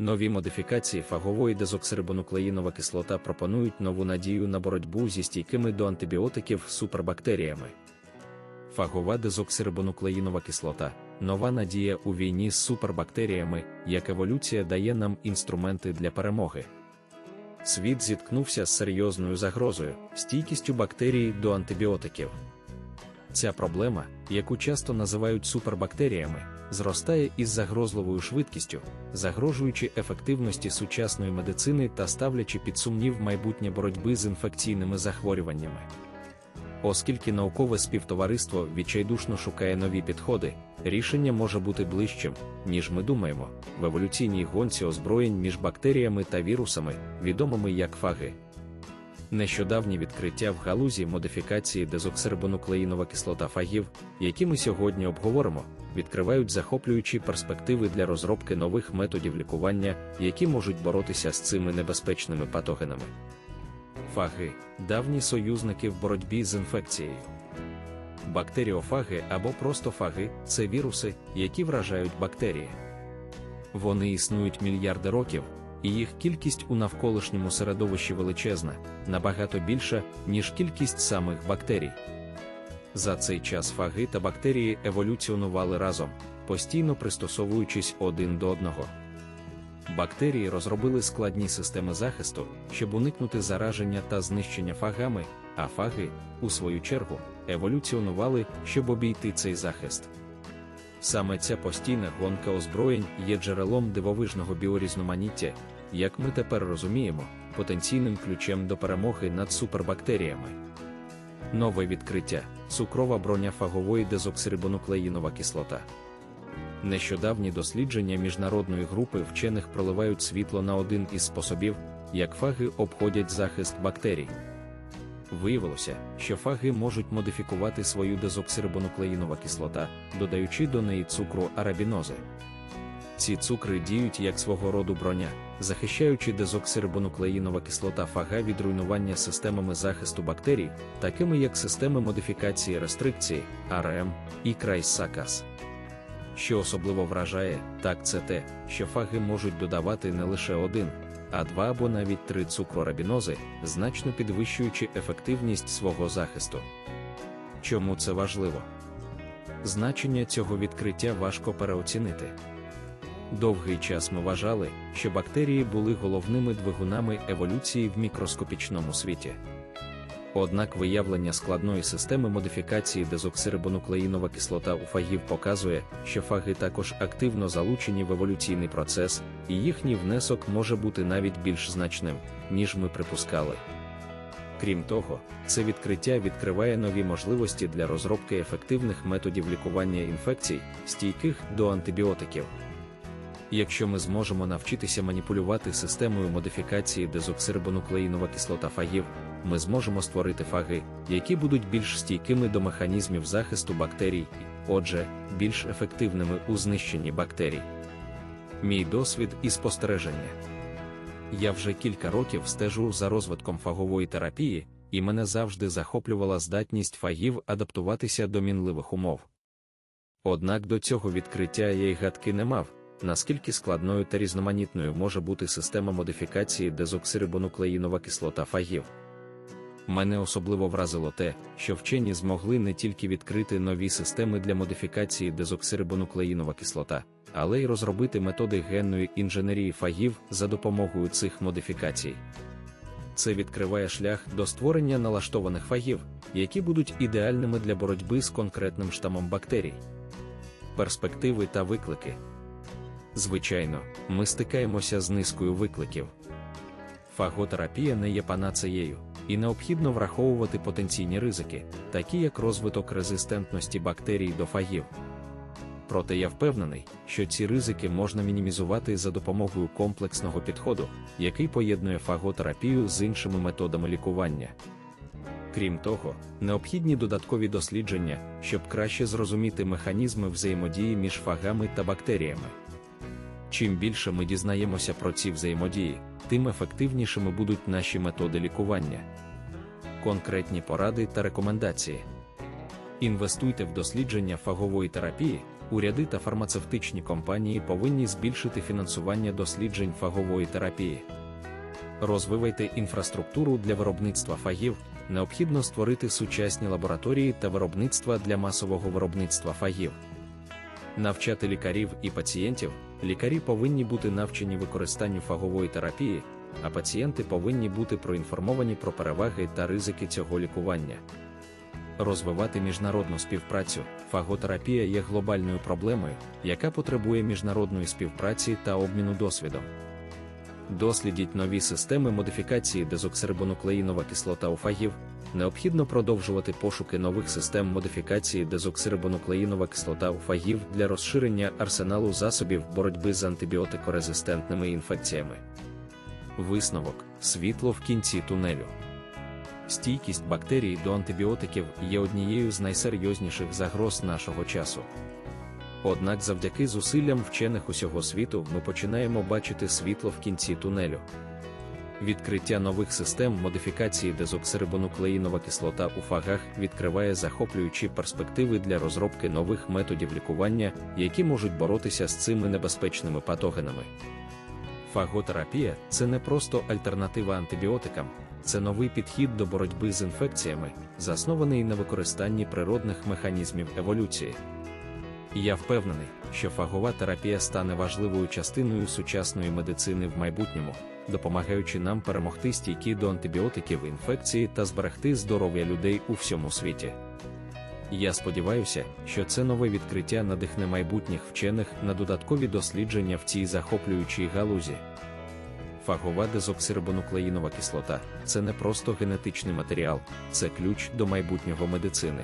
Нові модифікації фагової дезоксирибонуклеїнова кислота пропонують нову надію на боротьбу зі стійкими до антибіотиків супербактеріями. Фагова дезоксирибонуклеїнова кислота нова надія у війні з супербактеріями, як еволюція дає нам інструменти для перемоги. Світ зіткнувся з серйозною загрозою, стійкістю бактерій до антибіотиків. Ця проблема, яку часто називають супербактеріями, зростає із загрозливою швидкістю, загрожуючи ефективності сучасної медицини та ставлячи під сумнів майбутнє боротьби з інфекційними захворюваннями. Оскільки наукове співтовариство відчайдушно шукає нові підходи, рішення може бути ближчим, ніж ми думаємо, в еволюційній гонці озброєнь між бактеріями та вірусами, відомими як фаги. Нещодавні відкриття в галузі модифікації дезоксирибонуклеїнова кислота фагів, які ми сьогодні обговоримо, відкривають захоплюючі перспективи для розробки нових методів лікування, які можуть боротися з цими небезпечними патогенами. Фаги давні союзники в боротьбі з інфекцією. Бактеріофаги або просто фаги це віруси, які вражають бактерії. Вони існують мільярди років, і їх кількість у навколишньому середовищі величезна, набагато більша, ніж кількість самих бактерій. За цей час фаги та бактерії еволюціонували разом, постійно пристосовуючись один до одного. Бактерії розробили складні системи захисту, щоб уникнути зараження та знищення фагами, а фаги, у свою чергу, еволюціонували, щоб обійти цей захист. Саме ця постійна гонка озброєнь є джерелом дивовижного біорізноманіття, як ми тепер розуміємо, потенційним ключем до перемоги над супербактеріями. Нове відкриття цукрова броня фагової дезоксирибонуклеїнова кислота. Нещодавні дослідження міжнародної групи вчених проливають світло на один із способів, як фаги обходять захист бактерій. Виявилося, що фаги можуть модифікувати свою дезоксирибонуклеїнова кислота, додаючи до неї цукру арабінози. Ці цукри діють як свого роду броня, захищаючи дезоксирибонуклеїнова кислота фага від руйнування системами захисту бактерій, такими як системи модифікації рестрикції, АРМ і Крайс-Сакас. Що особливо вражає, так це те, що фаги можуть додавати не лише один, а два або навіть три цукрорабінози, значно підвищуючи ефективність свого захисту. Чому це важливо? Значення цього відкриття важко переоцінити. Довгий час ми вважали, що бактерії були головними двигунами еволюції в мікроскопічному світі. Однак виявлення складної системи модифікації дезоксирибонуклеїнова кислота у фагів показує, що фаги також активно залучені в еволюційний процес, і їхній внесок може бути навіть більш значним, ніж ми припускали. Крім того, це відкриття відкриває нові можливості для розробки ефективних методів лікування інфекцій, стійких до антибіотиків. Якщо ми зможемо навчитися маніпулювати системою модифікації дезоксирибонуклеїнова кислота фагів, ми зможемо створити фаги, які будуть більш стійкими до механізмів захисту бактерій, отже, більш ефективними у знищенні бактерій. Мій досвід і спостереження. Я вже кілька років стежу за розвитком фагової терапії, і мене завжди захоплювала здатність фагів адаптуватися до мінливих умов. Однак до цього відкриття я й гадки не мав наскільки складною та різноманітною може бути система модифікації дезоксирибонуклеїнова кислота фагів. Мене особливо вразило те, що вчені змогли не тільки відкрити нові системи для модифікації дезоксирибонуклеїнова кислота, але й розробити методи генної інженерії фагів за допомогою цих модифікацій. Це відкриває шлях до створення налаштованих фагів, які будуть ідеальними для боротьби з конкретним штамом бактерій. Перспективи та виклики. Звичайно, ми стикаємося з низкою викликів. Фаготерапія не є панацеєю, і необхідно враховувати потенційні ризики, такі як розвиток резистентності бактерій до фагів. Проте я впевнений, що ці ризики можна мінімізувати за допомогою комплексного підходу, який поєднує фаготерапію з іншими методами лікування. Крім того, необхідні додаткові дослідження, щоб краще зрозуміти механізми взаємодії між фагами та бактеріями. Чим більше ми дізнаємося про ці взаємодії, тим ефективнішими будуть наші методи лікування. Конкретні поради та рекомендації. Інвестуйте в дослідження фагової терапії, Уряди та фармацевтичні компанії повинні збільшити фінансування досліджень фагової терапії. Розвивайте інфраструктуру для виробництва фагів, необхідно створити сучасні лабораторії та виробництва для масового виробництва фагів. Навчати лікарів і пацієнтів, лікарі повинні бути навчені використанню фагової терапії, а пацієнти повинні бути проінформовані про переваги та ризики цього лікування. Розвивати міжнародну співпрацю. Фаготерапія є глобальною проблемою, яка потребує міжнародної співпраці та обміну досвідом. Дослідіть нові системи модифікації дезоксирибонуклеїнова кислота у фагів. Необхідно продовжувати пошуки нових систем модифікації дезоксирибонуклеїнова кислота у фагів для розширення арсеналу засобів боротьби з антибіотикорезистентними інфекціями. Висновок світло в кінці тунелю. Стійкість бактерій до антибіотиків є однією з найсерйозніших загроз нашого часу. Однак завдяки зусиллям вчених усього світу ми починаємо бачити світло в кінці тунелю. Відкриття нових систем модифікації дезоксирибонуклеїнова кислота у фагах відкриває захоплюючі перспективи для розробки нових методів лікування, які можуть боротися з цими небезпечними патогенами. Фаготерапія це не просто альтернатива антибіотикам, це новий підхід до боротьби з інфекціями, заснований на використанні природних механізмів еволюції. Я впевнений, що фагова терапія стане важливою частиною сучасної медицини в майбутньому, допомагаючи нам перемогти стійкі до антибіотиків інфекції та зберегти здоров'я людей у всьому світі. Я сподіваюся, що це нове відкриття надихне майбутніх вчених на додаткові дослідження в цій захоплюючій галузі. Фагова дезоксирибонуклеїнова кислота це не просто генетичний матеріал, це ключ до майбутнього медицини.